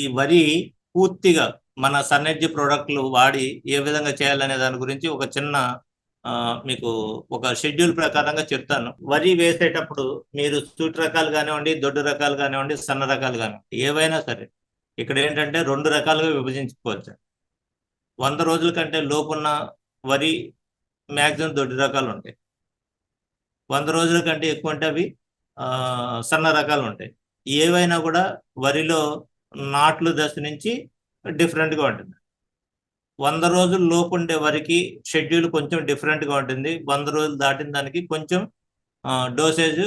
ఈ వరి పూర్తిగా మన సన్నెడ్జి ప్రోడక్ట్లు వాడి ఏ విధంగా చేయాలనే దాని గురించి ఒక చిన్న మీకు ఒక షెడ్యూల్ ప్రకారంగా చెప్తాను. వరి వేసేటప్పుడు మీరు సూటి రకాలు కానివ్వండి దొడ్డు రకాలు కానివ్వండి సన్న రకాలు కానివ్వండి ఏవైనా సరే ఇక్కడ ఏంటంటే రెండు రకాలుగా విభజించుకోవచ్చు. వంద రోజుల కంటే లోపున్న వరి మ్యాక్సిమం దొడ్డు రకాలు ఉంటాయి. వంద రోజుల కంటే ఎక్కువ ఉంటే అవి సన్న రకాలు ఉంటాయి. ఏవైనా కూడా వరిలో నాట్లు దశ నుంచి డిఫరెంట్గా ఉంటుంది. వంద రోజుల లోపు ఉండే వరకు షెడ్యూల్ కొంచెం డిఫరెంట్గా ఉంటుంది. వంద రోజులు దాటిన దానికి కొంచెం డోసేజ్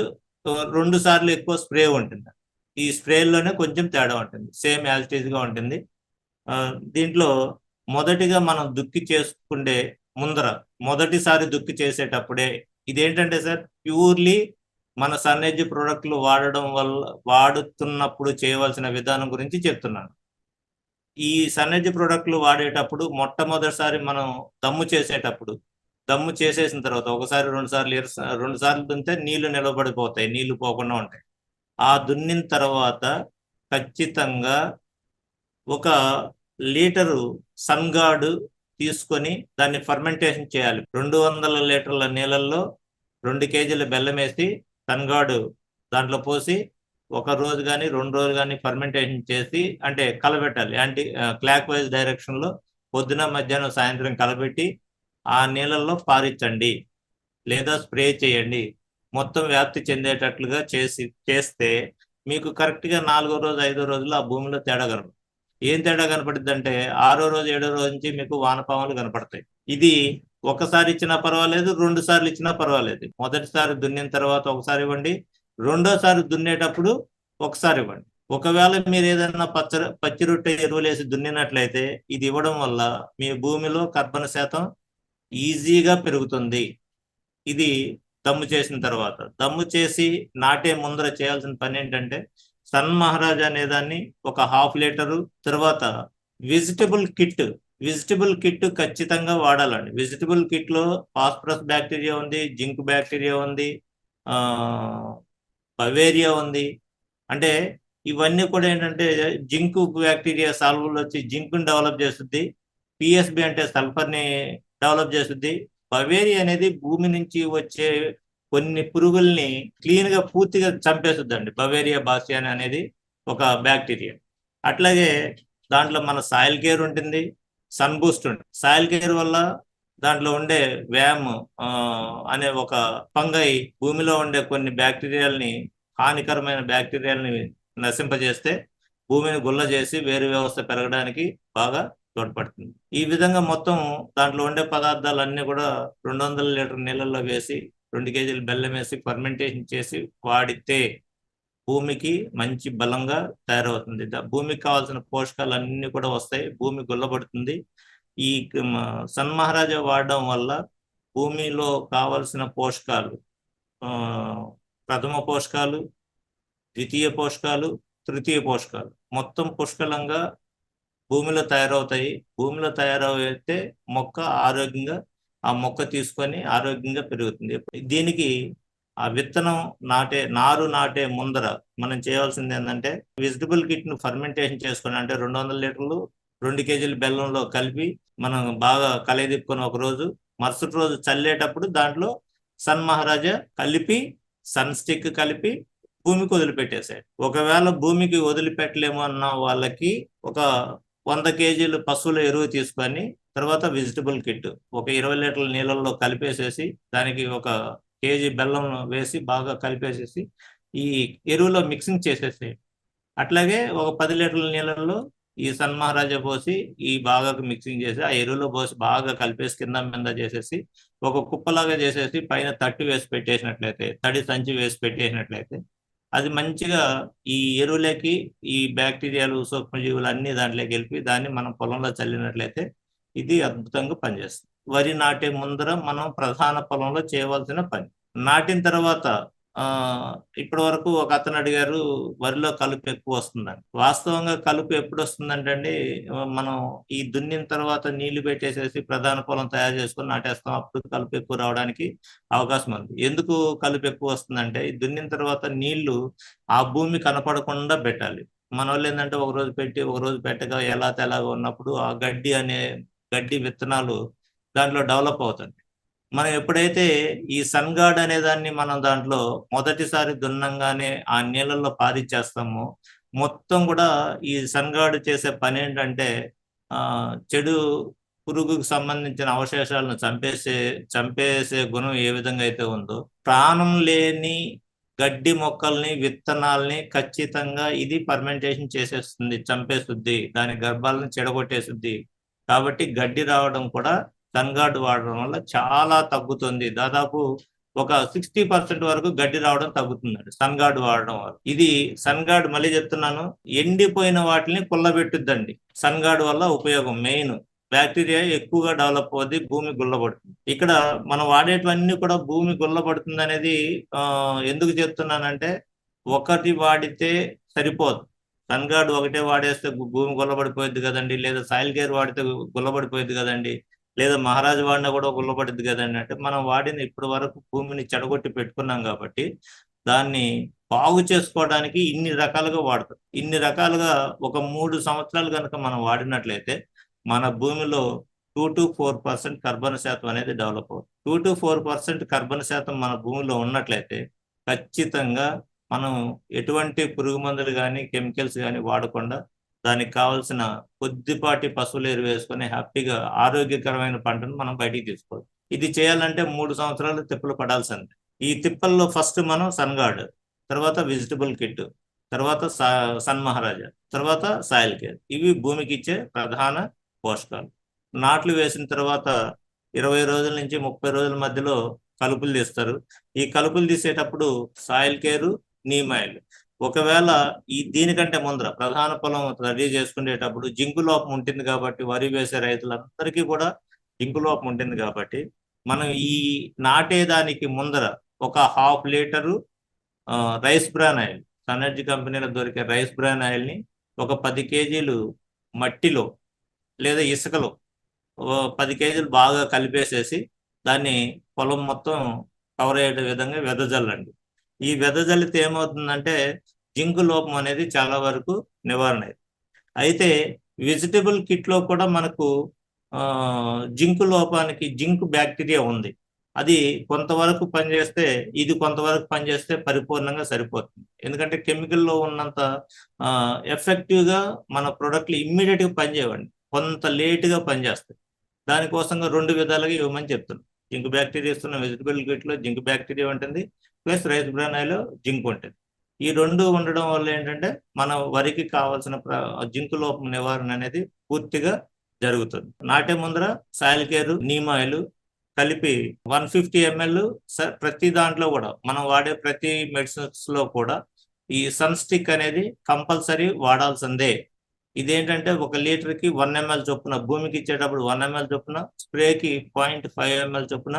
రెండు సార్లు ఎక్కువ స్ప్రే ఉంటుంది. ఈ స్ప్రేలోనే కొంచెం తేడా ఉంటుంది. సేమ్ యాజిటీజ్గా ఉంటుంది. దీంట్లో మొదటిగా మనం దుక్కి చేసుకుండే ముందర మొదటిసారి దుక్కి చేసేటప్పుడే ఇదేంటంటే సార్ ప్యూర్లీ మన సన్నెడ్జ్ ప్రోడక్ట్లు వాడడం వల్ల వాడుతున్నప్పుడు చేయవలసిన విధానం గురించి చెప్తున్నాను. ఈ సన్నెడ్జ్ ప్రోడక్ట్లు వాడేటప్పుడు మొట్టమొదటిసారి మనం దమ్ము చేసేటప్పుడు దమ్ము చేసేసిన తర్వాత ఒకసారి రెండు సార్లు ఇరస- రెండు సార్లు దున్నితే నీళ్ళు నిలబడిపోతాయి నీళ్ళు పోకుండా ఉంటాయి. ఆ దున్నిన తర్వాత ఖచ్చితంగా ఒక లీటరు సన్గాడు తీసుకొని దాన్ని ఫర్మెంటేషన్ చేయాలి. రెండు వందల లీటర్ల నీళ్ళల్లో రెండు కేజీల బెల్లం వేసి సన్గాడు దాంట్లో పోసి ఒక రోజు కానీ రెండు రోజులు కానీ ఫర్మెంటేషన్ చేసి అంటే కలబెట్టాలి. యాంటీ క్లాక్ వైజ్ డైరెక్షన్లో పొద్దున మధ్యాహ్నం సాయంత్రం కలబెట్టి ఆ నీళ్ళల్లో పారించండి లేదా స్ప్రే చేయండి. మొత్తం వ్యాప్తి చెందేటట్లుగా చేసి చేస్తే మీకు కరెక్ట్గా నాలుగో రోజు ఐదో రోజులు ఆ భూమిలో తేడా కనపడుతుంది ఏం తేడా కనపడుతుందంటే ఆరో రోజు ఏడో రోజు నుంచి మీకు వానపాములు కనపడతాయి. ఇది ఒకసారి ఇచ్చినా పర్వాలేదు రెండు సార్లు ఇచ్చినా పర్వాలేదు. మొదటిసారి దున్నిన తర్వాత ఒకసారి ఇవ్వండి. రెండోసారి దున్నేటప్పుడు ఒకసారి ఇవ్వండి. ఒకవేళ మీరు ఏదైనా పచ్చ పచ్చి రొట్టె ఎరువులు వేసి దున్నినట్లయితే ఇది ఇవ్వడం వల్ల మీ భూమిలో కర్బన శాతం ఈజీగా పెరుగుతుంది. ఇది దమ్ము చేసిన తర్వాత. దమ్ము చేసి నాటే ముందర చేయాల్సిన పని ఏంటంటే సన్ మహారాజా అనే దాన్ని ఒక హాఫ్ లీటరు తర్వాత వెజిటబుల్ కిట్ వెజిటబుల్ కిట్ ఖచ్చితంగా వాడాలండి. వెజిటబుల్ కిట్లో ఫాస్ఫరస్ బ్యాక్టీరియా ఉంది జింక్ బ్యాక్టీరియా ఉంది పవేరియా బవేరియా ఉంది. అంటే ఇవన్నీ కూడా ఏంటంటే జింక్ బ్యాక్టీరియా సాల్వులు వచ్చి జింక్ని డెవలప్ చేస్తుంది పిఎస్బి అంటే సల్ఫర్ని డెవలప్ చేస్తుంది. బవేరియా అనేది భూమి నుంచి వచ్చే కొన్ని పురుగుల్ని క్లీన్గా పూర్తిగా చంపేస్తుంది అండి బవేరియా బాసియాన్ అనేది ఒక బ్యాక్టీరియా అట్లాగే దాంట్లో మన సాయిల్ కేర్ ఉంటుంది. సన్ బూస్ట్ ఉంటుంది. సాయిల్ కేర్ వల్ల దాంట్లో ఉండే వ్యామ్ అనే ఒక ఫంగై భూమిలో ఉండే కొన్ని బ్యాక్టీరియాల్ని హానికరమైన బ్యాక్టీరియాల్ని నశింపజేస్తే భూమిని గుల్ల చేసి వేరు వ్యవస్థ పెరగడానికి బాగా తోడ్పడుతుంది. ఈ విధంగా మొత్తం దాంట్లో ఉండే పదార్థాలన్నీ కూడా రెండు వందల లీటర్ నీళ్ళల్లో వేసి రెండు కేజీలు బెల్లం వేసి ఫర్మెంటేషన్ చేసి వాడితే భూమికి మంచి బలంగా తయారవుతుంది. భూమికి కావాల్సిన పోషకాలు అన్ని కూడా వస్తాయి. భూమి గుల్లబడుతుంది. ఈ క- సన్మహారాజా వాడడం వల్ల భూమిలో కావలసిన పోషకాలు ప్రథమ పోషకాలు ద్వితీయ పోషకాలు తృతీయ పోషకాలు మొత్తం పుష్కలంగా భూమిలో తయారవుతాయి. భూమిలో తయారైతే మొక్క ఆరోగ్యంగా ఆ మొక్క తీసుకొని ఆరోగ్యంగా పెరుగుతుంది. దీనికి ఆ విత్తనం నాటే నారు నాటే ముందర మనం చేయవలసింది ఏంటంటే వెజిటబుల్ కిట్ను ఫర్మెంటేషన్ చేసుకొని అంటే రెండు వందల లీటర్లు రెండు కేజీల బెల్లంలో కలిపి మనం బాగా కలయిదిప్పుకొని ఒక రోజు మరుసటి రోజు చల్లేటప్పుడు దాంట్లో సన్ మహారాజా కలిపి సన్ స్టిక్ కలిపి భూమికి వదిలిపెట్టేసాడు ఒకవేళ భూమికి వదిలిపెట్టలేము అన్న వాళ్ళకి ఒక వంద కేజీలు పశువుల ఎరువు తీసుకొని తర్వాత వెజిటబుల్ కిట్ ఒక ఇరవై లీటర్ల నీళ్ళల్లో కలిపేసేసి దానికి ఒక కేజీ బెల్లం వేసి బాగా కలిపేసేసి ఈ ఎరువులో మిక్సింగ్ చేసేసి అట్లాగే ఒక పది లీటర్ల నీళ్ళల్లో ఈ సన్ మహారాజా పోసి ఈ బాగా మిక్సింగ్ చేసి ఆ ఎరువులో పోసి బాగా కలిపేసి కింద మీద చేసేసి ఒక కుప్పలాగా చేసేసి పైన తట్టు వేసి పెట్టేసినట్లయితే తడి సంచి వేసి పెట్టేసినట్లయితే అది మంచిగా ఈ ఎరువులకి ఈ బ్యాక్టీరియాలు సూక్ష్మజీవులు అన్ని దాంట్లోకి వెళ్ళి దాన్ని మనం పొలంలో చల్లినట్లయితే ఇది అద్భుతంగా పనిచేస్తుంది. వరి నాటే ముందర మనం ప్రధాన పొలంలో చేయవలసిన పని. నాటిన తర్వాత ఆ ఇప్పటి వరకు ఒక అతను అడిగారు వరిలో కలుపు ఎక్కువ వస్తుందని. వాస్తవంగా కలుపు ఎప్పుడు వస్తుందంటే అండి మనం ఈ దున్నిన తర్వాత నీళ్ళు పెట్టేసేసి ప్రధాన పొలం తయారు చేసుకొని నాటేస్తాం. అప్పుడు కలుపు ఎక్కువ రావడానికి అవకాశం ఉంది. ఎందుకు కలుపు ఎక్కువ వస్తుందంటే ఈ దున్నిన తర్వాత నీళ్ళు ఆ భూమి కనపడకుండా పెట్టాలి. మన వాళ్ళు ఏంటంటే ఒక రోజు పెట్టి ఒక రోజు పెట్టగా ఎలా తెలాగా ఉన్నప్పుడు ఆ గడ్డి అనే గడ్డి విత్తనాలు దాంట్లో డెవలప్ అవుతుంది. మనం ఎప్పుడైతే ఈ సన్ గార్డ్ అనే దాన్ని మనం దాంట్లో మొదటిసారి దున్నంగానే ఆ నీళ్ళల్లో పారిచ్చేస్తామో మొత్తం కూడా ఈ సన్ గాడ్ చేసే పని ఏంటంటే ఆ చెడు పురుగుకు సంబంధించిన అవశేషాలను చంపేసే చంపేసే గుణం ఏ విధంగా అయితే ఉందో ప్రాణం లేని గడ్డి మొక్కల్ని విత్తనాల్ని ఖచ్చితంగా ఇది పర్మెంటేషన్ చేసేస్తుంది చంపేస్తుంది దాని గర్భాలను చెడగొట్టేస్తుంది కాబట్టి గడ్డి రావడం కూడా సన్గార్డ్ వాడడం వల్ల చాలా తగ్గుతుంది. దాదాపు ఒక సిక్స్టీ పర్సెంట్ వరకు గడ్డి రావడం తగ్గుతుందండి. సన్ గార్డ్ వాడడం వల్ల. ఇది సన్ గార్డ్ మళ్ళీ చెప్తున్నాను. ఎండిపోయిన వాటిని కుల్లబెట్టుద్దండి సన్ గార్డ్ వల్ల ఉపయోగం మెయిన్. బ్యాక్టీరియా ఎక్కువగా డెవలప్ అవుద్ది భూమి గుల్లబడుతుంది. ఇక్కడ మనం వాడేటివన్నీ కూడా భూమి గుల్లబడుతుంది అనేది ఎందుకు చెప్తున్నానంటే ఒకటి వాడితే సరిపోదు. సన్ గార్డ్ ఒకటే వాడేస్తే భూమి గుల్లబడిపోయింది కదండి. లేదా సాయిల్ గేర్ వాడితే గుల్లబడిపోయింది కదండి. లేదా మహారాజు వాడినా కూడా గుల్లబడింది కదండి అంటే మనం వాడిన ఇప్పటి వరకు భూమిని చెడగొట్టి పెట్టుకున్నాం కాబట్టి దాన్ని బాగు చేసుకోవడానికి ఇన్ని రకాలుగా వాడతాం. ఇన్ని రకాలుగా ఒక మూడు సంవత్సరాలు కనుక మనం వాడినట్లయితే మన భూమిలో టూ టు ఫోర్ పర్సెంట్ కర్బన శాతం అనేది డెవలప్ అవుతుంది. టూ టు ఫోర్ పర్సెంట్ కర్బన శాతం మన భూమిలో ఉన్నట్లయితే ఖచ్చితంగా మనం ఎటువంటి పురుగు మందులు కానీ కెమికల్స్ కానీ వాడకుండా దానికి కావాల్సిన కొద్దిపాటి పశువులు ఎరువు వేసుకొని హ్యాపీగా ఆరోగ్యకరమైన పంటను మనం బయటికి తీసుకోవాలి. ఇది చేయాలంటే మూడు సంవత్సరాలు తిప్పలు పడాల్సిందే. ఈ తిప్పల్లో ఫస్ట్ మనం సన్గార్డ్ తర్వాత వెజిటబుల్ కిట్ తర్వాత సన్ మహారాజా తర్వాత సాయిల్ కేర్. ఇవి భూమికి ఇచ్చే ప్రధాన పోషకాలు. నాట్లు వేసిన తర్వాత ఇరవై రోజుల నుంచి ముప్పై రోజుల మధ్యలో కలుపులు తీస్తారు. ఈ కలుపులు తీసేటప్పుడు సాయిల్ కేరు నీమాయిల్ ఒకవేళ ఈ దీనికంటే ముందర ప్రధాన పొలం రెడీ చేసుకునేటప్పుడు జింకు లోపం ఉంటుంది కాబట్టి వరి వేసే రైతులందరికీ కూడా జింకు లోపం ఉంటుంది కాబట్టి మనం ఈ నాటేదానికి ముందర ఒక half litre rice bran oil సనర్జీ కంపెనీలో దొరికే రైస్ బ్రాన్ ఆయిల్ని ఒక పది కేజీలు మట్టిలో లేదా ఇసుకలో పది కేజీలు బాగా కలిపేసేసి దాన్ని పొలం మొత్తం కవర్ అయ్యే విధంగా వెదజల్లండి. ఈ వెదజల్లితే ఏమవుతుందంటే జింక్ లోపం అనేది చాలా వరకు నివారణ అయితే వెజిటబుల్ కిట్లో కూడా మనకు జింక్ లోపానికి జింక్ బ్యాక్టీరియా ఉంది. అది కొంతవరకు పనిచేస్తే ఇది కొంతవరకు పనిచేస్తే పరిపూర్ణంగా సరిపోతుంది. ఎందుకంటే కెమికల్లో ఉన్నంత ఎఫెక్టివ్గా మన ప్రొడక్ట్లు ఇమ్మీడియట్గా పనిచేయవండి. కొంత లేటుగా పనిచేస్తాయి. దానికోసంగా రెండు విధాలుగా ఇవ్వమని చెప్తున్నాం. జింక్ బ్యాక్టీరియా ఇస్తున్న వెజిటబుల్ కిట్లో జింక్ బ్యాక్టీరియా ఉంటుంది plus rice bran oil zinc ఉంటుంది. ఈ రెండు ఉండడం వల్ల ఏంటంటే మన వరికి కావాల్సిన జింక్ లోపం నివారణ అనేది పూర్తిగా జరుగుతుంది. నాటే ముందర సాయిల్ కేర్ నీమాయిల్ కలిపి వన్ ఫిఫ్టీ ఎంఎల్ ప్రతి దాంట్లో కూడా మనం వాడే ప్రతి మెడిసిన్స్లో కూడా ఈ సన్ స్టిక్ అనేది కంపల్సరీ వాడాల్సిందే. ఇదేంటంటే ఒక లీటర్కి వన్ ఎంఎల్ చొప్పున భూమికి ఇచ్చేటప్పుడు వన్ ఎంఎల్ చొప్పున స్ప్రేకి పాయింట్ ఫైవ్ ఎంఎల్ చొప్పున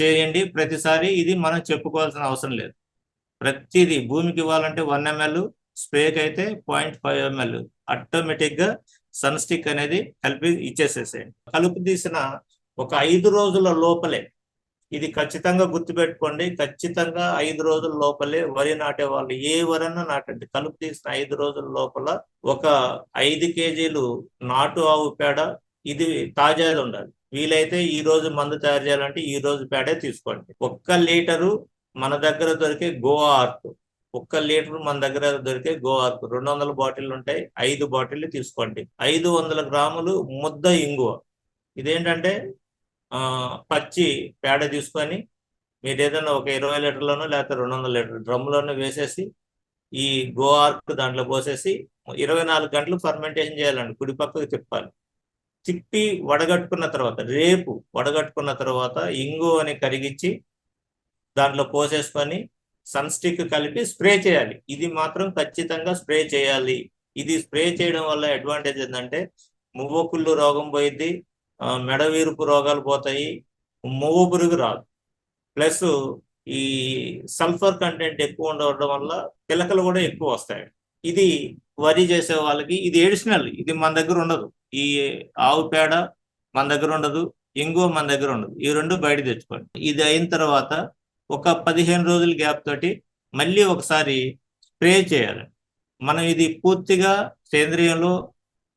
చేయండి. ప్రతిసారి ఇది మనం చెప్పుకోవాల్సిన అవసరం లేదు. ప్రతిదీ భూమికి ఇవ్వాలంటే వన్ ఎంఎల్ స్ప్రేకి అయితే పాయింట్ ఫైవ్ ఎంఎల్. ఆటోమేటిక్గా సన్ స్టిక్ అనేది కలిపి ఇచ్చేసేసేయండి. కలుపు తీసిన ఒక ఐదు రోజుల లోపలే ఇది ఖచ్చితంగా గుర్తుపెట్టుకోండి. ఖచ్చితంగా ఐదు రోజుల లోపలే వరి నాటే వాళ్ళు. ఏ వరన్నా నాటండి. కలుపు తీసిన ఐదు రోజుల లోపల ఒక ఐదు కేజీలు నాటు ఆవు పేడ ఇది తాజాది ఉండాలి. వీలైతే ఈ రోజు మందు తయారు చేయాలంటే ఈ రోజు పేడే తీసుకోండి. ఒక్క లీటరు మన దగ్గర దొరికే గో ఆర్క్. ఒక్క లీటర్ మన దగ్గర దొరికే గో ఆర్క్. రెండు వందల బాటిల్ ఉంటాయి. ఐదు బాటిల్ తీసుకోండి. ఐదు వందల గ్రాములు ముద్ద ఇంగువ. ఇదేంటంటే పచ్చి పేడ తీసుకొని మీరు ఏదైనా ఒక ఇరవై లీటర్లోనో లేకపోతే రెండు వందల లీటర్ డ్రమ్లోనో వేసేసి ఈ గో ఆర్క్ దాంట్లో పోసేసి ఇరవై నాలుగు గంటలు ఫర్మెంటేషన్ చేయాలండి. కుడి పక్కకు తిప్పాలి. తిప్పి వడగట్టుకున్న తర్వాత రేపు వడగట్టుకున్న తర్వాత ఇంగు అని కరిగించి దాంట్లో పోసేసుకొని సన్ స్టిక్ కలిపి స్ప్రే చేయాలి. ఇది మాత్రం ఖచ్చితంగా స్ప్రే చేయాలి. ఇది స్ప్రే చేయడం వల్ల అడ్వాంటేజ్ ఏంటంటే మువ్వకుళ్ళు రోగం పోయిద్ది మెడ వీరుపు రోగాలు పోతాయి మువ్వ పురుగు రాదు. ప్లస్ ఈ సల్ఫర్ కంటెంట్ ఎక్కువ ఉండడం వల్ల పిలకలు కూడా ఎక్కువ వస్తాయి. ఇది వరి చేసే వాళ్ళకి ఇది ఎడిషనల్ ఇది మన దగ్గర ఉండదు. ఈ ఆవు పేడ మన దగ్గర ఉండదు ఇంగువ మన దగ్గర ఉండదు. ఈ రెండు బయట తెచ్చుకోండి. ఇది అయిన తర్వాత ఒక పదిహేను రోజుల గ్యాప్ తోటి మళ్ళీ ఒకసారి స్ప్రే చేయాలి. మనం ఇది పూర్తిగా సేంద్రియంలో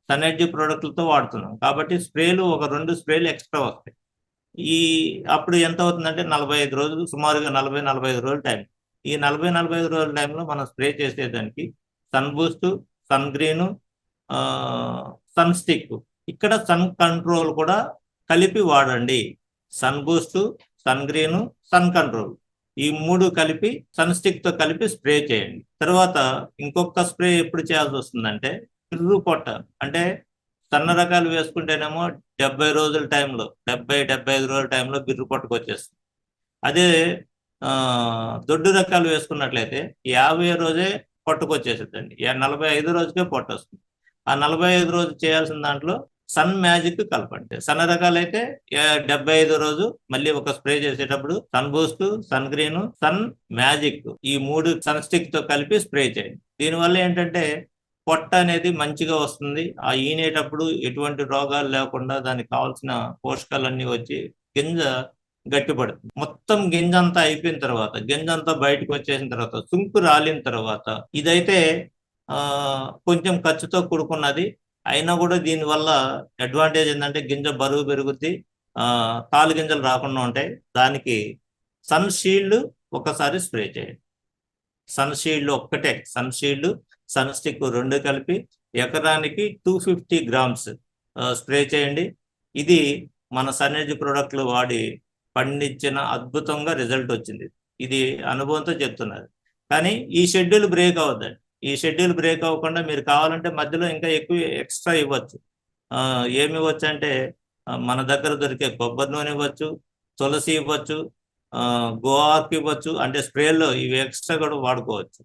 సనర్జీ ప్రోడక్ట్లతో వాడుతున్నాం. కాబట్టి స్ప్రేలు ఒక రెండు స్ప్రేలు ఎక్స్ట్రా వస్తాయి. ఈ అప్పుడు ఎంత అవుతుందంటే నలభై ఐదు రోజులు సుమారుగా నలభై నలభై ఐదు రోజులు టైం. ఈ నలభై నలభై ఐదు రోజుల టైంలో మనం స్ప్రే చేసేదానికి sun boost sun green sun stick. ఇక్కడ సన్ కంట్రోల్ కూడా కలిపి వాడండి. Sun boost sun green sun control. ఈ మూడు కలిపి సన్ స్టిక్తో కలిపి స్ప్రే చేయండి. తర్వాత ఇంకొక స్ప్రే ఎప్పుడు చేయాల్సి వస్తుందంటే పిర్రు పొట్ట అంటే సన్న రకాలు వేసుకుంటేనేమో డెబ్బై రోజుల టైంలో డెబ్బై డెబ్బై ఐదు రోజుల టైంలో బిర్రు పొట్టకు వచ్చేస్తుంది అదే ఆ, దొడ్డు రకాలు వేసుకున్నట్లయితే యాభై రోజే పొట్టకొచ్చేస్తుందండి. నలభై ఐదు రోజుకే పొట్ట వస్తుంది ఆ నలభై ఐదు రోజు చేయాల్సిన దాంట్లో సన్ మ్యాజిక్ కలపండి. సన్న రకాలైతే యా- డెబ్బై ఐదు రోజు మళ్ళీ ఒక స్ప్రే చేసేటప్పుడు sun boost sun green sun magic ఈ మూడు సన్ స్టిక్తో కలిపి స్ప్రే చేయండి. దీనివల్ల ఏంటంటే పొట్ట అనేది మంచిగా వస్తుంది. ఆ ఈనేటప్పుడు ఎటువంటి రోగాలు లేకుండా దానికి కావాల్సిన పోషకాలన్నీ వచ్చి గింజ గట్టిపడుతుంది. మొత్తం గింజ అంతా అయిపోయిన తర్వాత గింజ అంతా బయటకు వచ్చేసిన తర్వాత సుంకు రాలిన తర్వాత ఇదైతే ఆ కొంచెం ఖర్చుతో కూడుకున్నది. అయినా కూడా దీనివల్ల అడ్వాంటేజ్ ఏంటంటే గింజ బరువు పెరుగుద్ది. ఆ తాలు గింజలు రాకుండా ఉంటాయి. దానికి సన్ షీల్డ్ ఒకసారి స్ప్రే చేయండి. సన్ షీల్డ్ ఒక్కటే సన్ షీల్డ్ సన్స్టిక్ రెండు కలిపి ఎకరానికి టూ ఫిఫ్టీ గ్రామ్స్ స్ప్రే చేయండి. ఇది మన సన్నెజీ ప్రోడక్ట్లు వాడి పండించిన అద్భుతంగా రిజల్ట్ వచ్చింది. ఇది అనుభవంతో చెప్తున్నారు. కానీ ఈ షెడ్యూల్ బ్రేక్ అవ్వద్దండి. ఈ షెడ్యూల్ బ్రేక్ అవ్వకుండా మీరు కావాలంటే మధ్యలో ఇంకా ఎక్కువ ఎక్స్ట్రా ఇవ్వచ్చు. ఏమి ఇవ్వచ్చు అంటే మన దగ్గర దొరికే కొబ్బరి నూనె ఇవ్వచ్చు తులసి ఇవ్వచ్చు ఆ, ఇవ్వచ్చు అంటే స్ప్రేలో ఇవి ఎక్స్ట్రా కూడా వాడుకోవచ్చు.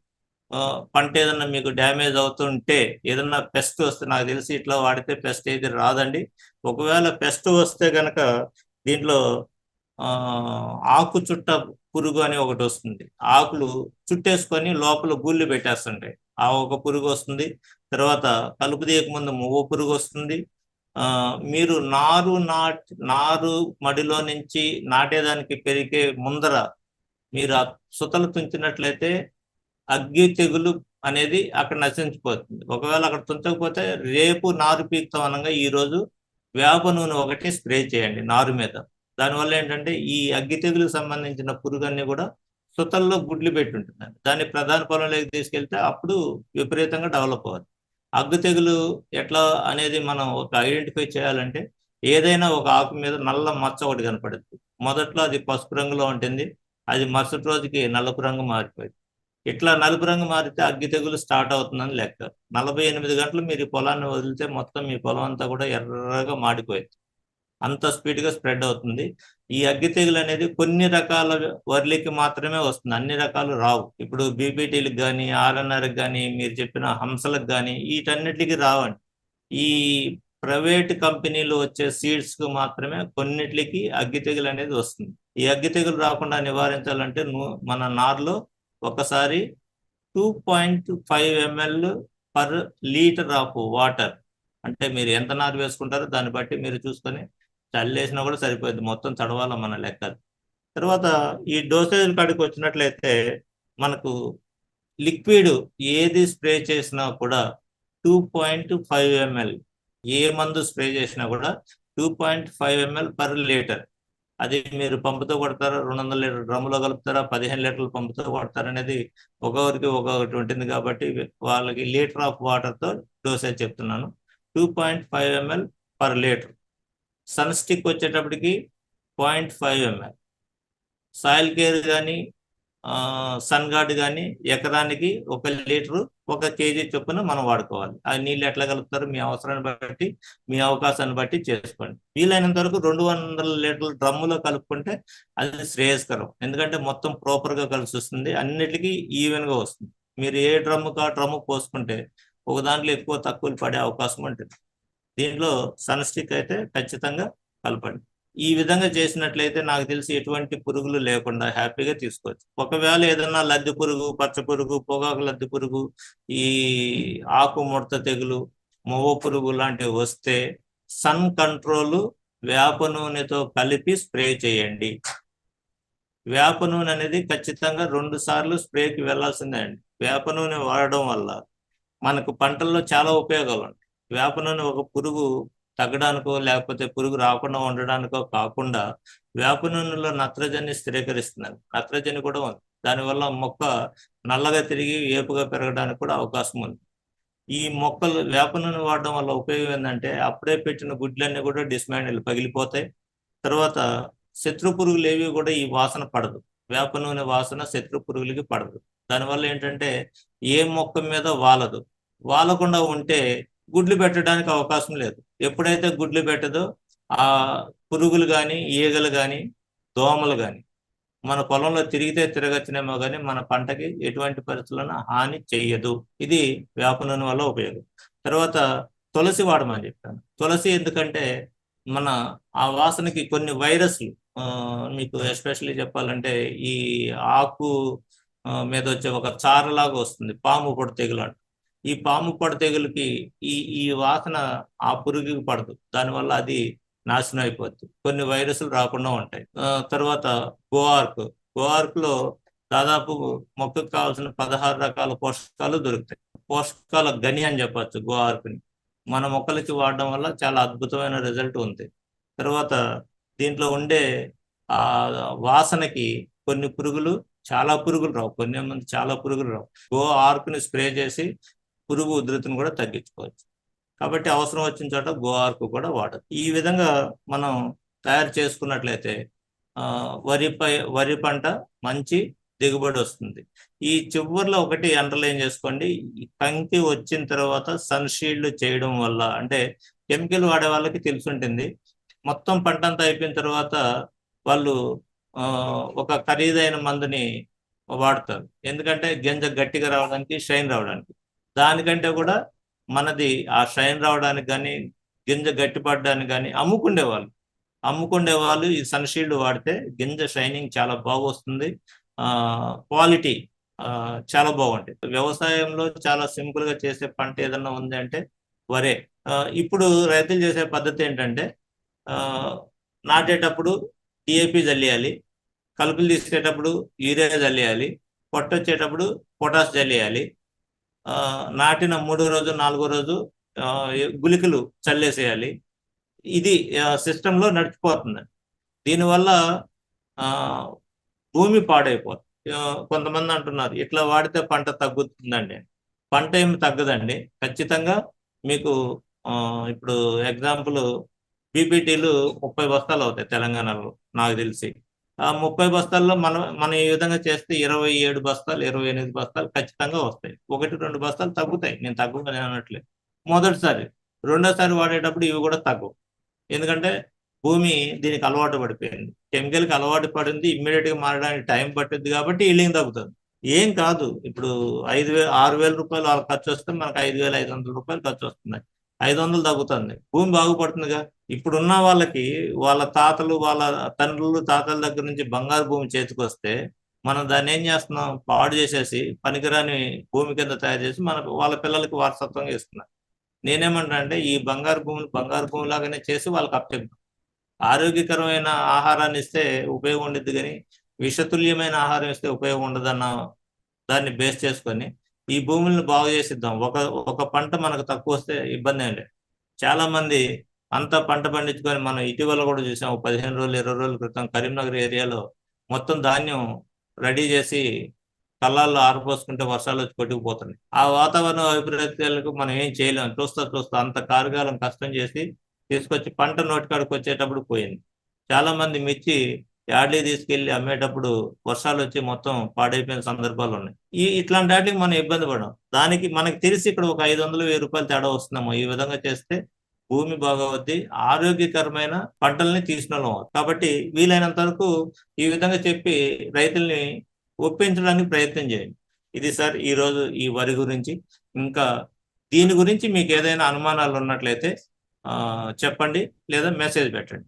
పంట ఏదన్నా మీకు డ్యామేజ్ అవుతుంటే ఏదన్నా పెస్ట్ వస్తే నాకు తెలిసి ఇట్లా వాడితే పెస్ట్ ఏది రాదండి. ఒకవేళ పెస్ట్ వస్తే కనుక దీంట్లో ఆకు చుట్ట పురుగు అని ఒకటి వస్తుంది. ఆకులు చుట్టేసుకొని లోపల గూళ్ళు పెట్టేస్తుంటాయి. ఆ ఒక పురుగు వస్తుంది. తర్వాత కలుపు తీయక ముందు మువ్వ పురుగు వస్తుంది. మీరు నారు నాట్ నారు మడిలో నుంచి నాటేదానికి పెరిగే ముందర మీరు ఆ సుతలు తుంచినట్లయితే అగ్గి తెగులు అనేది అక్కడ నశించిపోతుంది. ఒకవేళ అక్కడ తుంచకపోతే రేపు నారు పీక్తం అనగా ఈ రోజు వేప నూనె ఒకటి స్ప్రే చేయండి నారు మీద. దానివల్ల ఏంటంటే ఈ అగ్గి తెగులకు సంబంధించిన పురుగన్నీ కూడా సుతల్లో గుడ్లు పెట్టి ఉంటుంది దాన్ని ప్రధాన పొలంలోకి తీసుకెళ్తే అప్పుడు విపరీతంగా డెవలప్ అవ్వదు. అగ్గు తెగులు ఎట్లా అనేది మనం ఒక ఐడెంటిఫై చేయాలంటే ఏదైనా ఒక ఆకు మీద నల్ల మచ్చ ఒకటి కనపడుతుంది మొదట్లో అది పసుపు రంగులో ఉంటుంది. అది మరుసటి రోజుకి నలుపు రంగు మారిపోయింది. ఇట్లా నలుపు రంగు మారితే అగ్గి తెగులు స్టార్ట్ అవుతుందని లెక్క. నలభై ఎనిమిది గంటలు మీరు ఈ పొలాన్ని వదిలితే మొత్తం మీ పొలం అంతా కూడా ఎర్రగా మాడిపోయింది. అంత స్పీడ్గా స్ప్రెడ్ అవుతుంది. ఈ అగ్గి తెగులు అనేది కొన్ని రకాల వర్లికి మాత్రమే వస్తుంది. అన్ని రకాలు రావు. ఇప్పుడు బీపీటీలకు కానీ ఆర్ఎన్ఆర్కి కానీ మీరు చెప్పిన హంసలకు కానీ వీటన్నిటికి రావండి. ఈ ప్రైవేట్ కంపెనీలు వచ్చే సీడ్స్కు మాత్రమే కొన్నిటికి అగ్గి తెగులు అనేది వస్తుంది. ఈ అగ్గి తెగులు రాకుండా నివారించాలంటే మన నార్లో ఒకసారి two point five ML per litre of water అంటే మీరు ఎంత నారు వేసుకుంటారో దాన్ని బట్టి మీరు చూసుకొని చల్లేసినా కూడా సరిపోయింది. మొత్తం తడవాల మన లెక్క. తర్వాత ఈ డోసేజ్ కాడికి వచ్చినట్లయితే మనకు లిక్విడ్ ఏది స్ప్రే చేసినా కూడా టూ పాయింట్ ఫైవ్ ఎంఎల్ ఏ మందు స్ప్రే చేసినా కూడా two point five ML per litre అది మీరు పంపుతో కొడతారా? రెండు వందల లీటర్ డ్రమ్ములో కలుపుతారా? పదిహేను లీటర్లు పంపుతో కొడతారా అనేది ఒక్కొక్కరికి ఒక్కొక్కటి ఉంటుంది కాబట్టి వాళ్ళకి లీటర్ ఆఫ్ వాటర్తో డోసేజ్ చెప్తున్నాను. Two point five ML per litre. Sun stick వచ్చేటప్పటికి point five ML. Soil care కానీ సన్ గార్డ్ కానీ ఎకరానికి ఒక లీటరు ఒక కేజీ చొప్పున మనం వాడుకోవాలి. ఆ నీళ్ళు ఎట్లా కలుపుతారు? మీ అవసరాన్ని బట్టి మీ అవకాశాన్ని బట్టి చేసుకోండి. వీలైనంత వరకు రెండు వందల లీటర్ల డ్రమ్ములో కలుపుకుంటే అది శ్రేయస్కరం. ఎందుకంటే మొత్తం ప్రాపర్గా కలిసి వస్తుంది. అన్నిటికీ ఈవెన్గా వస్తుంది. మీరు ఏ డ్రమ్ము కా డ్రమ్ము పోసుకుంటే ఒక దాంట్లో ఎక్కువ తక్కువలు పడే అవకాశం ఉంటుంది. దీంట్లో సన్ స్టిక్ అయితే ఖచ్చితంగా కలపండి. ఈ విధంగా చేసినట్లయితే నాకు తెలిసి ఎటువంటి పురుగులు లేకుండా హ్యాపీగా తీసుకోవచ్చు. ఒకవేళ ఏదన్నా లద్దె పురుగు పచ్చ పురుగు పొగాకు లద్దె పురుగు ఈ ఆకు ముడత తెగులు మొవ్వ పురుగు లాంటివి వస్తే సన్ కంట్రోల్ వేప నూనెతో కలిపి స్ప్రే చేయండి. వేప నూనె అనేది ఖచ్చితంగా రెండు సార్లు స్ప్రేకి వెళ్ళాల్సిందే అండి. వేప నూనె వాడడం వల్ల మనకు పంటల్లో చాలా ఉపయోగాలు ఉంటాయి. వేప నూనె ఒక పురుగు తగ్గడానికో లేకపోతే పురుగు రాకుండా ఉండడానికో కాకుండా వేప నూనెలో నత్రజని స్థిరీకరిస్తున్నారు. నత్రజని కూడా ఉంది. దానివల్ల మొక్క నల్లగా తిరిగి ఏపుగా పెరగడానికి కూడా అవకాశం ఉంది. ఈ మొక్కలు వేప నూనె వాడడం వల్ల ఉపయోగం ఏంటంటే అప్పుడే పెట్టిన గుడ్లన్నీ కూడా డిస్మాండిల్ పగిలిపోతాయి. తర్వాత శత్రు పురుగులు ఏవి కూడా ఈ వాసన పడదు. వేప నూనె వాసన శత్రు పురుగులకి పడదు. దానివల్ల ఏంటంటే ఏ మొక్క మీద వాలదు. వాలకుండా ఉంటే గుడ్లు పెట్టడానికి అవకాశం లేదు. ఎప్పుడైతే గుడ్లు పెట్టదో ఆ పురుగులు కానీ ఈగలు కానీ దోమలు కానీ మన పొలంలో తిరిగితే తిరగచ్చునేమో కానీ మన పంటకి ఎటువంటి పరిస్థితులను హాని చెయ్యదు. ఇది వేప నూనె వల్ల ఉపయోగం. తర్వాత తులసి వాడమని చెప్పాను. తులసి ఎందుకంటే మన ఆ వాసనకి కొన్ని వైరస్లు ఆ, మీకు ఎస్పెషల్లీ చెప్పాలంటే ఈ ఆకు మీద వచ్చే ఒక చారలాగా వస్తుంది. పాము పొడి తెగులు అంట ఈ పాము పొడ తెగులుకి ఈ ఈ వాసన ఆ పురుగుకి పడదు. దానివల్ల అది నాశనం అయిపోద్ది. కొన్ని వైరస్లు రాకుండా ఉంటాయి. తర్వాత గోఆర్క్. గోఆర్క్లో దాదాపు మొక్కకు కావాల్సిన పదహారు రకాల పోషకాలు దొరుకుతాయి. పోషకాల గని అని చెప్పచ్చు గోఆర్క్ని. మన మొక్కలకి వాడడం వల్ల చాలా అద్భుతమైన రిజల్ట్ ఉంది. తర్వాత దీంట్లో ఉండే ఆ వాసనకి కొన్ని పురుగులు చాలా పురుగులు రావు. కొన్ని మంది చాలా పురుగులు రావు. గో ఆర్క్ని స్ప్రే చేసి పురుగు ఉధృతిని కూడా తగ్గించుకోవచ్చు. కాబట్టి అవసరం వచ్చిన చోట గోఆర్కు కూడా వాడదు ఈ విధంగా మనం తయారు చేసుకున్నట్లయితే ఆ, వరి పై వరి పంట మంచి దిగుబడి వస్తుంది. ఈ చివరిలో ఒకటి అండర్లైన్ చేసుకోండి. కంకి వచ్చిన తర్వాత సన్షీల్డ్ చేయడం వల్ల అంటే కెమికల్ వాడే వాళ్ళకి తెలుసుంటుంది. మొత్తం పంట అంతా అయిపోయిన తర్వాత వాళ్ళు ఆ, ఒక ఖరీదైన మందుని వాడతారు. ఎందుకంటే గింజ గట్టిగా రావడానికి షైన్ రావడానికి. దానికంటే కూడా మనది ఆ షైన్ రావడానికి కానీ గింజ గట్టిపడడానికి కానీ అమ్ముకుండే వాళ్ళు అమ్ముకునే వాళ్ళు ఈ సన్షీల్డ్ వాడితే గింజ షైనింగ్ చాలా బాగా వస్తుంది క్వాలిటీ చాలా బాగుంటుంది. వ్యవసాయంలో చాలా సింపుల్గా చేసే పంట ఏదన్నా ఉంది అంటే వరే. ఇప్పుడు రైతులు చేసే పద్ధతి ఏంటంటే నాటేటప్పుడు డిఏపి జల్లేయాలి కలుపులు తీసేటప్పుడు యూరియా జల్లేయాలి పొట్ట వచ్చేటప్పుడు పొటాష్ జల్లేయాలి నాటిన మూడో రోజు నాలుగో రోజు గుళికలు చల్లేసేయాలి. ఇది సిస్టంలో నడిచిపోతుంది. దీనివల్ల భూమి పాడైపోతుంది. కొంతమంది అంటున్నారు ఇట్లా వాడితే పంట తగ్గుతుందండి. పంట ఏమి తగ్గదండి. ఖచ్చితంగా మీకు ఇప్పుడు ఎగ్జాంపుల్ బీపీటీలు ముప్పై బస్తాలు అవుతాయి తెలంగాణలో నాకు తెలిసి. ముప్పై బస్తాల్లో మనం మనం ఈ విధంగా చేస్తే ఇరవై ఏడు బస్తాలు ఇరవై ఎనిమిది బస్తాలు ఖచ్చితంగా వస్తాయి. ఒకటి రెండు బస్తాలు తగ్గుతాయి. నేను తగ్గుతాను అనట్లేదు. మొదటిసారి రెండోసారి వాడేటప్పుడు ఇవి కూడా తగ్గవు. ఎందుకంటే భూమి దీనికి అలవాటు పడిపోయింది. కెమికల్కి అలవాటు పడింది. ఇమ్మీడియట్గా మారడానికి టైం పట్టుద్ది కాబట్టి ఈల్డింగ్ తగ్గుతుంది. ఏం కాదు. ఇప్పుడు ఐదు వేలు ఆరు వేల రూపాయలు వాళ్ళకి ఖర్చు వస్తే మనకు ఐదు వేల ఐదు వందల రూపాయలు ఖర్చు వస్తుంది ఐదు వందలు తగ్గుతుంది. భూమి బాగుపడుతుందిగా. ఇప్పుడున్న వాళ్ళకి వాళ్ళ తాతలు వాళ్ళ తండ్రులు తాతల దగ్గర నుంచి బంగారు భూమి చేతికొస్తే మనం దాన్ని ఏం చేస్తున్నాం? పాడు చేసేసి పనికిరాని భూమి కింద తయారు చేసి మన వాళ్ళ పిల్లలకి వారసత్వంగా ఇస్తున్నాం నేనేమంటా అంటే ఈ బంగారు భూమిని బంగారు భూమి లాగానే చేసి వాళ్ళకి అప్పచెప్తాం. ఆరోగ్యకరమైన ఆహారాన్ని ఇస్తే ఉపయోగం ఉండదు కానీ విషతుల్యమైన ఆహారం ఇస్తే ఉపయోగం ఉండదన్న దాన్ని బేస్ చేసుకొని ఈ భూములను బాగు చేసిద్దాం. ఒక ఒక పంట మనకు తక్కువ వస్తే ఇబ్బంది అండి చాలా మంది అంతా పంట పండించుకొని మనం ఇటీవల కూడా చూసాం పదిహేను రోజులు ఇరవై రోజుల క్రితం కరీంనగర్ ఏరియాలో మొత్తం ధాన్యం రెడీ చేసి కళ్ళాల్లో ఆరిపోసుకుంటే వర్షాలు వచ్చి కొట్టుకుపోతున్నాయి. ఆ వాతావరణ వైపరీత్యాలకు మనం ఏం చేయలేం. చూస్తా చూస్తా అంత కారుగాలం కష్టం చేసి తీసుకొచ్చి పంట నోటికాడికి వచ్చేటప్పుడు పోయింది. చాలా మంది మిర్చి యాడ్లీ తీసుకెళ్ళి అమ్మేటప్పుడు వర్షాలు వచ్చి మొత్తం పాడైపోయిన సందర్భాలు ఉన్నాయి. ఈ ఇట్లాంటి వాటికి మనం ఇబ్బంది పడం దానికి మనకి తెలిసి ఇక్కడ ఒక ఐదు వందలు వెయ్యి రూపాయలు తేడా వస్తున్నాము ఈ విధంగా చేస్తే భూమి బాగవద్ది ఆరోగ్యకరమైన పంటల్ని తీసుకున్నాం కాబట్టి వీలైనంత వరకు ఈ విధంగా చెప్పి రైతుల్ని ఒప్పించడానికి ప్రయత్నం చేయండి. ఇది సార్ ఈ రోజు ఈ వరి గురించి. ఇంకా దీని గురించి మీకు ఏదైనా అనుమానాలు ఉన్నట్లయితే చెప్పండి లేదా మెసేజ్ పెట్టండి.